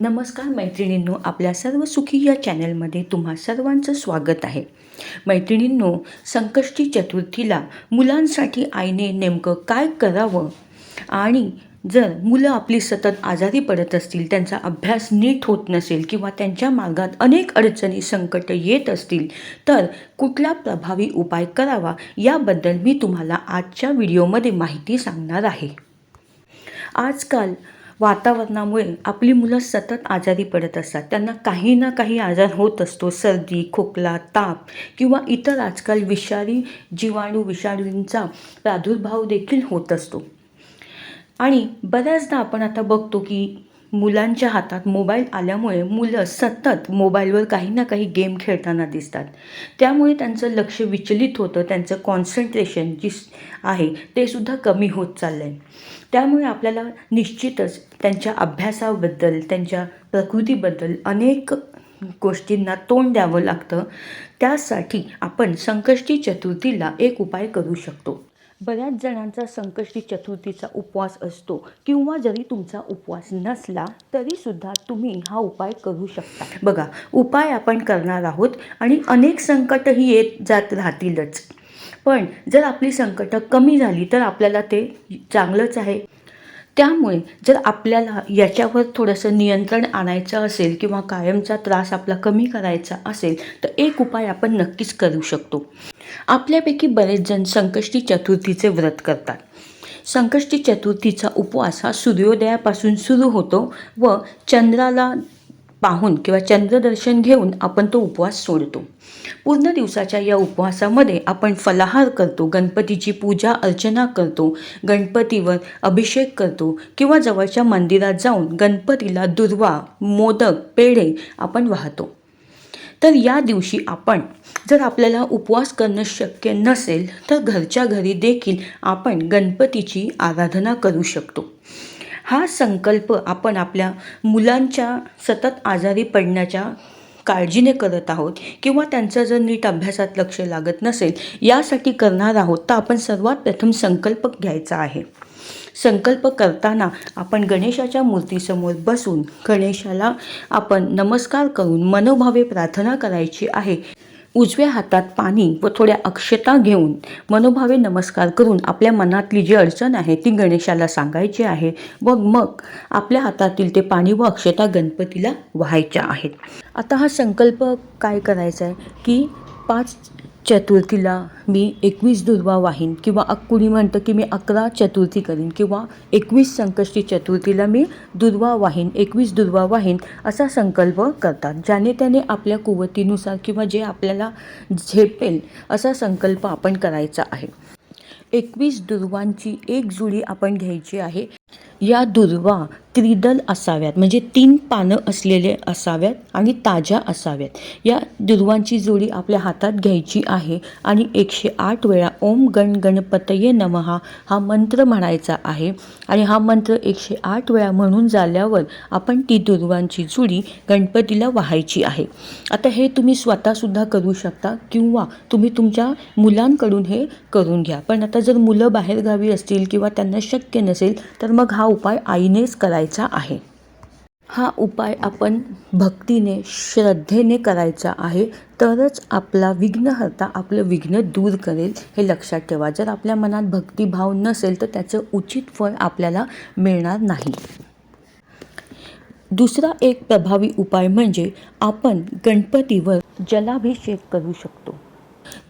नमस्कार मैत्रिणींनो आपल्या सर्व सुखी या चॅनलमध्ये तुम्हा सर्वांचं स्वागत आहे. मैत्रिणींनो संकष्टी चतुर्थीला मुलांसाठी आईने नेमकं काय करावं? आणि जर मुलं आपली सतत आजारी पडत असतील त्यांचा अभ्यास नीट होत नसेल किंवा त्यांच्या मार्गात अनेक अडचणी संकट येत असतील तर कुठला प्रभावी उपाय करावा याबद्दल मी तुम्हाला आजच्या व्हिडिओमध्ये माहिती सांगणार आहे. आजकाल वातावरणामुळे आपली मुलं सतत आजारी पडत असतात. त्यांना काही ना काही आजार होत असतो. सर्दी खोकला ताप किंवा इतर आजकाल विषारी जीवाणू विषाणूंचा प्रादुर्भाव देखील होत असतो. आणि बऱ्याचदा आपण आता बघतो की मुलांच्या हातात मोबाईल आल्यामुळे मुलं सतत मोबाईलवर काही ना काही गेम खेळताना दिसतात. त्यामुळे त्यांचं लक्ष विचलित होतं. त्यांचं कॉन्सन्ट्रेशन जी आहे ते सुद्धा कमी होत चाललं आहे त्यामुळे आपल्याला निश्चितच त्यांच्या अभ्यासाबद्दल त्यांच्या प्रकृतीबद्दल अनेक गोष्टींना तोंड द्यावं लागतं. त्यासाठी आपण संकष्टी चतुर्थीला एक उपाय करू शकतो. बऱ्याच जणांचा संकष्टी चतुर्थीचा उपवास असतो. किंवा जरी तुमचा उपवास नसला तरीसुद्धा तुम्ही हा उपाय करू शकता. बघा उपाय आपण करणार आहोत आणि अनेक संकटही येत जात राहतीलच. पण जर आपली संकटं कमी झाली तर आपल्याला ते चांगलंच आहे. त्यामुळे जर आपल्याला याच्यावर थोडंसं नियंत्रण आणायचं असेल किंवा कायमचा त्रास आपला कमी करायचा असेल तर एक उपाय आपण नक्कीच करू शकतो. आपल्यापैकी बरेच जण संकष्टी चतुर्थीचे व्रत करतात. संकष्टी चतुर्थीचा उपवास हा सूर्योदयापासून सुरू होतो व चंद्राला पाहून किंवा चंद्रदर्शन घेऊन आपण तो उपवास सोडतो. पूर्ण दिवसाच्या या उपवासामध्ये आपण फलाहार करतो गणपतीची पूजा अर्चना करतो गणपतीवर अभिषेक करतो किंवा जवळच्या मंदिरात जाऊन गणपतीला दुर्वा मोदक पेढे आपण वाहतो. तर या दिवशी आपण जर आपल्याला उपवास करणं शक्य नसेल तर घरच्या घरी देखील आपण गणपतीची आराधना करू शकतो. हा संकल्प आपण आपल्या मुलांच्या सतत आजारी पडण्याच्या काळजीने करत आहोत किंवा त्यांचं जर नीट अभ्यासात लक्ष लागत नसेल यासाठी करणार आहोत तर आपण सर्वात प्रथम संकल्प घ्यायचा आहे. संकल्प करताना आपण गणेशाच्या मूर्तीसमोर बसून गणेशाला आपण नमस्कार करून मनोभावे प्रार्थना करायची आहे. उजव्या हातात पाणी व थोड्या अक्षता घेऊन मनोभावे नमस्कार करून आपल्या मनातली जी अडचण आहे ती गणेशाला सांगायची आहे. व मग आपल्या हातातील ते पाणी व अक्षता गणपतीला व्हायच्या आहेत. आता हा संकल्प काय करायचा आहे? की पाच चतुर्थीला मी एकवीस दुर्वा वाहीन किंवा कुणी म्हणतं की मी अकरा चतुर्थी करीन किंवा एकवीस संकष्टी चतुर्थीला मी दुर्वा वाहीन एकवीस दुर्वा वाहीन असा संकल्प करतात ज्याने त्याने आपल्या कुवतीनुसार किंवा जे आपल्याला झेपेल असा संकल्प आपण करायचा आहे. एकवीस दुर्वांची एक जुडी आपण घ्यायची आहे. या दुर्वा त्रिदल असाव्यात. म्हणजे तीन पानं असलेले असाव्यात आणि ताज्या असाव्यात. या दुर्वांची जोडी आपल्या हातात घ्यायची आहे आणि एकशे आठ वेळा ओम गण गणपतये नमहा हा मंत्र म्हणायचा आहे. आणि हा मंत्र एकशे आठ वेळा म्हणून झाल्यावर आपण ती दुर्वांची जुडी गणपतीला वाहायची आहे. आता हे तुम्ही स्वतःसुद्धा करू शकता किंवा तुम्ही तुमच्या मुलांकडून हे करून घ्या. पण आता जर मुलं बाहेरगावी असतील किंवा त्यांना शक्य नसेल तर मग हा उपाय आईनेच करायचा आहे. हा उपाय आपण भक्तीने श्रद्धेने करायचा आहे. तरच आपला विघ्नहर्ता आपलं विघ्न दूर करेल हे लक्षात ठेवा. जर आपल्या मनात भक्तिभाव नसेल तर त्याचं उचित फळ आपल्याला मिळणार नाही. दुसरा एक प्रभावी उपाय म्हणजे आपण गणपतीवर जलाभिषेक करू शकतो.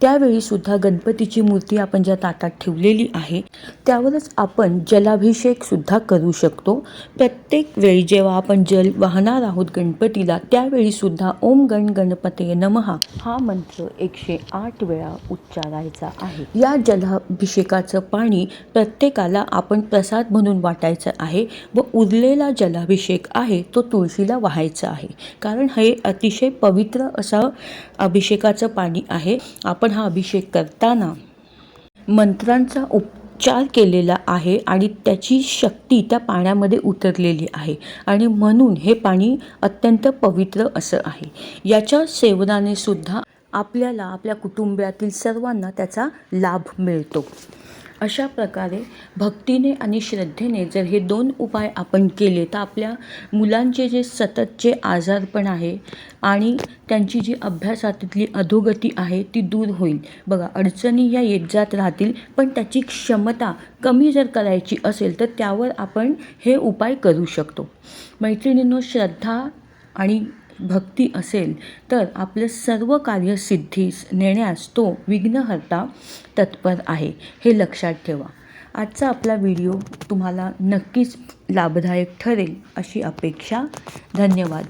त्यावेळीसुद्धा गणपतीची मूर्ती आपण ज्या ताटात ठेवलेली आहे त्यावरच आपण जलाभिषेकसुद्धा करू शकतो. प्रत्येक वेळी जेव्हा आपण जल वाहणार आहोत गणपतीला त्यावेळीसुद्धा ओम गण गणपते नमहा. हा मंत्र एकशे आठ वेळा उच्चारायचा आहे. या जलाभिषेकाचं पाणी प्रत्येकाला आपण प्रसाद म्हणून वाटायचं आहे व उरलेला जलाभिषेक आहे तो तुळशीला वाहायचा आहे. कारण हे अतिशय पवित्र असं अभिषेकाचं पाणी आहे. आपण आपण हा अभिषेक करताना मंत्रांचा उपचार केलेला आहे आणि त्याची शक्ती त्या पाण्यामध्ये उतरलेली आहे. आणि म्हणून हे पाणी अत्यंत पवित्र असं आहे. याच्या सेवनाने सुद्धा आपल्याला आपल्या कुटुंबातील सर्वांना त्याचा लाभ मिळतो. अशा प्रकारे भक्तीने आणि श्रद्धेने जर हे दोन उपाय आपण केले तर आपल्या मुलांचे जे सततचे आजारपण आहे आणि त्यांची जी अभ्यासातली अधोगती आहे ती दूर होईल. बघा अडचणी या येत जात राहतील पण त्याची क्षमता कमी जर करायची असेल तर त्यावर आपण हे उपाय करू शकतो. मैत्रिणींनो श्रद्धा आणि भक्ती असेल तर आपलं सर्व कार्य सिद्धीस नेण्यास तो विघ्नहर्ता तत्पर आहे हे लक्षात ठेवा. आजचा आपला व्हिडिओ तुम्हाला नक्कीच लाभदायक ठरेल अशी अपेक्षा. धन्यवाद.